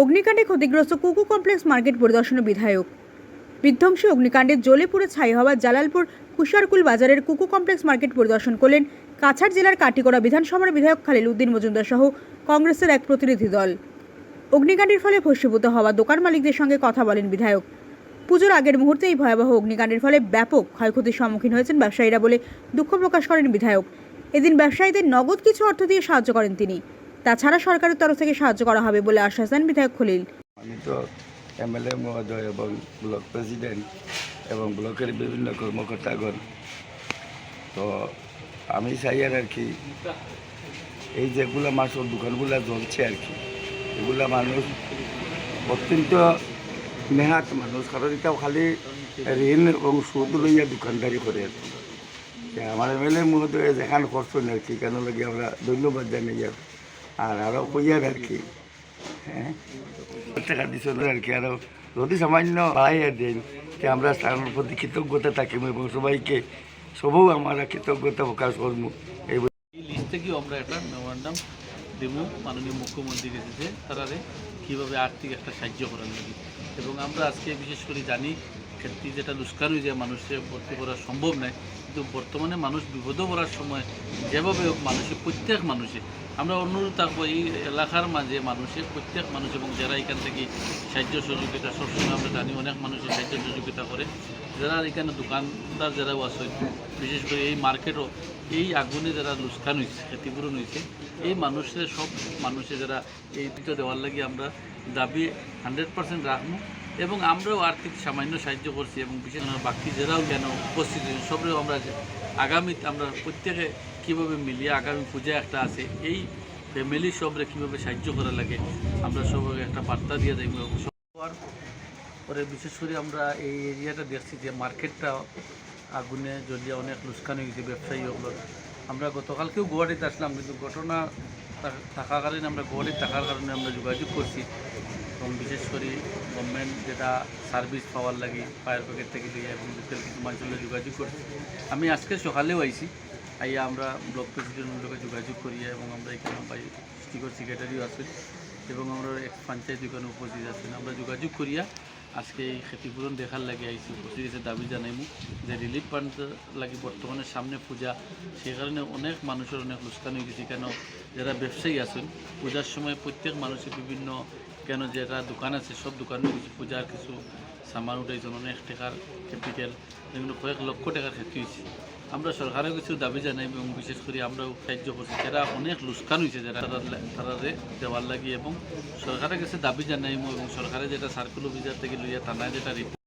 অগ্নিকাণ্ডে ক্ষতিগ্রস্ত কুকু কমপ্লেক্স মার্কেট পরিদর্শনের বিধায়ক। বিধ্বংসী অগ্নিকাণ্ডে জ্বলে পুড়ে ছাই হওয়া জালালপুর কুশারকুল বাজারের কুকু কমপ্লেক্স মার্কেট পরিদর্শন করলেন কাছাড় জেলার কাটিগড়া বিধানসভার বিধায়ক খালিল উদ্দিন মজুমদার সহ কংগ্রেসের এক প্রতিনিধি দল। অগ্নিকাণ্ডের ফলে ভস্মীভূত হওয়া দোকান মালিকদের সঙ্গে কথা বলেন বিধায়ক। পুজোর আগের মুহূর্তে এই ভয়াবহ অগ্নিকাণ্ডের ফলে ব্যাপক ক্ষয়ক্ষতির সম্মুখীন হয়েছেন ব্যবসায়ীরা বলে দুঃখ প্রকাশ করেন বিধায়ক। এদিন ব্যবসায়ীদের নগদ কিছু অর্থ দিয়ে সাহায্য করেন তিনি। তাছাড়া সরকারের তরফ থেকে সাহায্য করা হবে বলে আশ্বাস দেন বিধায়ক খলিল। আমি তো এমএলএ মহোদয় এবং ব্লক প্রেসিডেন্ট এবং ব্লকের বিভিন্ন কর্মকর্তাগণ। তো আমি চাই আর কি, এই যেগুলো মাছের দোকানগুলো জ্বলছে আর কি, এগুলা মানুষ অত্যন্ত নেহাত মানুষ, কারণ এটা খালি ঋণ এবং সুদ লইয়া দোকানদারি করে আর কি। আমার এমএলএ মহোদয় যেখান করছেন আর কি, কেন লাগে আমরা ধন্যবাদ জানাই আর আর আরও কইয়ার আর কি হ্যাঁ? টাকা দিছিল আর কি আরও যদি সামান্য বাড়াইয়া দেন যে আমরা তার প্রতি কৃতজ্ঞতা থাকিম এবং সবাইকে, সবও আমরা কৃতজ্ঞতা প্রকাশ করব এই লিস্ট থেকেও আমরা একটা মেমোরান্ডাম দেবো মাননীয় মুখ্যমন্ত্রী গেছে তারারে কীভাবে আর্থিক একটা সাহায্য করার লাগে। এবং আমরা আজকে বিশেষ করে জানি, ক্ষেত্রে যেটা লুস্কান হয়ে যায় মানুষে ভর্তি করা সম্ভব নয়, কিন্তু বর্তমানে মানুষ বিপদে পড়ার সময় যেভাবে মানুষের প্রত্যেক মানুষে আমরা অনুরোধ থাকব এই এলাকার মাঝে মানুষের, প্রত্যেক মানুষ এবং যারা এখান থেকে সাহায্য সহযোগিতা, সবসময় আমরা জানি অনেক মানুষের সাহায্য সহযোগিতা করে। যারা এখানে দোকানদার যারাও আছে, বিশেষ করে এই মার্কেটও এই আগুনে যারা লুস্কান হয়েছে ক্ষতিপূরণ হয়েছে এই মানুষের, সব মানুষের যারা এই পিঠে দেওয়ার লাগে আমরা দাবি হান্ড্রেড পার্সেন্ট রাখব এবং আমরাও আর্থিক সামান্য সাহায্য করছি এবং বিশেষ বাকি যারাও কেন উপস্থিত সবরেও আমরা যে আগামী আমরা প্রত্যেকে কীভাবে মিলিয়ে আগামী পূজা একটা আছে, এই ফ্যামিলি সবরে কীভাবে সাহায্য করা লাগে, আমরা সবাই একটা বার্তা দিয়ে দেখব। পরে বিশেষ করে আমরা এই এরিয়াটা দেখছি যে মার্কেটটা আগুনে জ্বলিয়ে অনেক লুস্কান হয়ে গেছে ব্যবসায়ী ওগুলো আমরা গতকালকেও গুয়াহাটিতে আসলাম, কিন্তু ঘটনা থাকাকালীন আমরা গুয়াহাটিতে থাকার কারণে আমরা যোগাযোগ করছি। এবং বিশেষ করে গভর্নমেন্ট যেটা সার্ভিস পাওয়ার লাগে ফায়ার ব্রিগেড থেকে দিয়ে এবং লোকাল কিছু মানুষের যোগাযোগ করছি। আমি আজকে সকালেও আইছি। আইয়া আমরা ব্লক প্রেসিডেন্টের লোকে যোগাযোগ করিয়া এবং আমরা এখানে পাই ডিস্ট্রিক্ট সেক্রেটারিও আছেন এবং আমরা এক পঞ্চায়েত এখানে উপস্থিত আছেন। আমরা যোগাযোগ করিয়া আজকে এই ক্ষতিপূরণ দেখার লাগে আইসি উপস্থিত এসে দাবি জানাইমু যে রিলিফ ফান্ড লাগে বর্তমানে সামনে পূজা সেই কারণে অনেক মানুষের অনেক লোকসান হয়ে গেছে। কেন যারা ব্যবসায়ী আছেন, পূজার সময় প্রত্যেক মানুষের বিভিন্ন, কেন যেটা দোকান আছে, সব দোকানে কিছু পূজার কিছু সামান উঠাইছেন। অনেক টাকার ক্যাপিটাল যেগুলো কয়েক লক্ষ টাকার ক্ষতি হয়েছে আমরা সরকারের কিছু দাবি জানাই এবং বিশেষ করে আমরা সাহায্য করছি। যারা অনেক লুস্কান হয়েছে, যারা তারা- দেওয়ার লাগে এবং সরকারের কাছে দাবি জানাই এবং সরকারের যেটা সার্কুল অফিসার থেকে লইয়া থানায় যেটা